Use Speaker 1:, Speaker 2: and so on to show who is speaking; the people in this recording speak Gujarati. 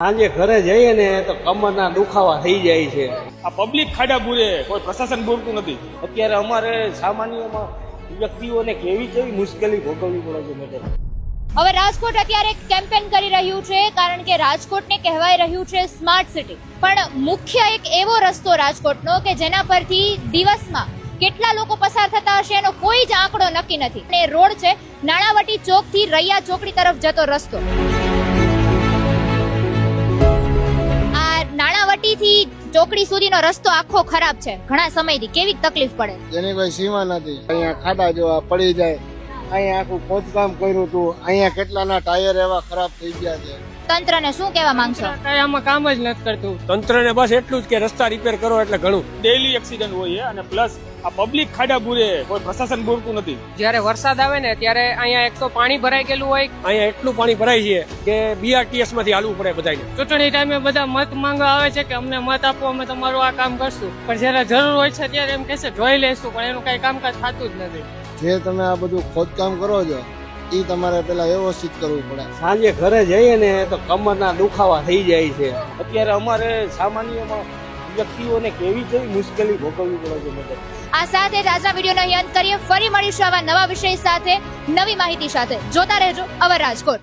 Speaker 1: સાંજે ઘરે જઈએ ને તો કમરના દુખાવા થઈ જાય છે.
Speaker 2: આ પબ્લિક ખાડા પૂરે કોઈ પ્રશાસન બોલતું નથી.
Speaker 1: અત્યારે અમારે સામાન્યમાં વ્યક્તિઓને કેવી કેવી મુશ્કેલી ભોગવવી પડે છે મેડમ.
Speaker 3: હવે રાજકોટ અત્યારે એક કેમ્પેન કરી રહ્યું છે કારણ કે રાજકોટને કહેવાય રહ્યું છે સ્માર્ટ સિટી પણ મુખ્ય એક એવો રસ્તો રાજકોટનો કે જેના પરથી દિવસમાં કેટલા લોકો પસાર થતા હશે એનો કોઈ જ આંકડો નક્કી નથી. અને એ રોડ છે નાણાવટી ચોકથી રૈયા ચોકડી તરફ જતો રસ્તો. ચોકડી સુધીનો રસ્તો આખો ખરાબ છે. ઘણા સમયથી કેવી તકલીફ પડે?
Speaker 4: જેની કોઈ સીમા નથી. અહીંયા ખાડા જેવા પડી જાય. અહીંયા આખું ખોદકામ કર્યું હતું અહીંયા કેટલાના ટાયર એવા ખરાબ થઈ ગયા છે.
Speaker 3: તંત્રને શું કહેવા માંગશો?
Speaker 5: કઈ આમાં કામ જ નથી કરતું.
Speaker 2: તંત્રને બસ એટલું જ કે રસ્તા રિપેર કરો એટલે ઘણું. ડેલી એક્સિડન્ટ હોય છે અને પ્લસ આ પબ્લિક ખાડા બુરે કોઈ પ્રશાસન બોલતું નથી.
Speaker 5: જ્યારે વરસાદ આવે ને ત્યારે અહીંયા એક તો પાણી ભરાઈ ગયેલું હોય.
Speaker 2: અહીંયા એટલું પાણી ભરાય છે કે બીઆરટીએસમાંથી હાલવું પડે બધાને
Speaker 5: ચૂંટણી ટાઈમે બધા મત માંગવા આવે છે કે અમને મત આપો અમે તમારું આ કામ કરશું. પણ જ્યારે જરૂર હોય છે ત્યારે એમ કહેશે જોઈ લેશું પણ એનું કઈ કામકાજ થતું જ નથી.
Speaker 4: જે તમે આ બધું ખોદકામ કરો છો એ તમારે પેલા વ્યવસ્થિત કરવું પડે.
Speaker 1: સાંજે ઘરે જઈએ ને તો કમરના દુખાવા થઈ જાય છે. અત્યારે અમારે સામાન્યમાં વ્યક્તિઓને કેવી કેવી મુશ્કેલી ભોગવવી પડે છે
Speaker 3: આ સાથે જ આજના વિડીયોનો અહીં અંત કરીએ. ફરી મળીશું આવા નવા વિષય સાથે નવી માહિતી સાથે. જોતા રહેજો અવર રાજકોટ.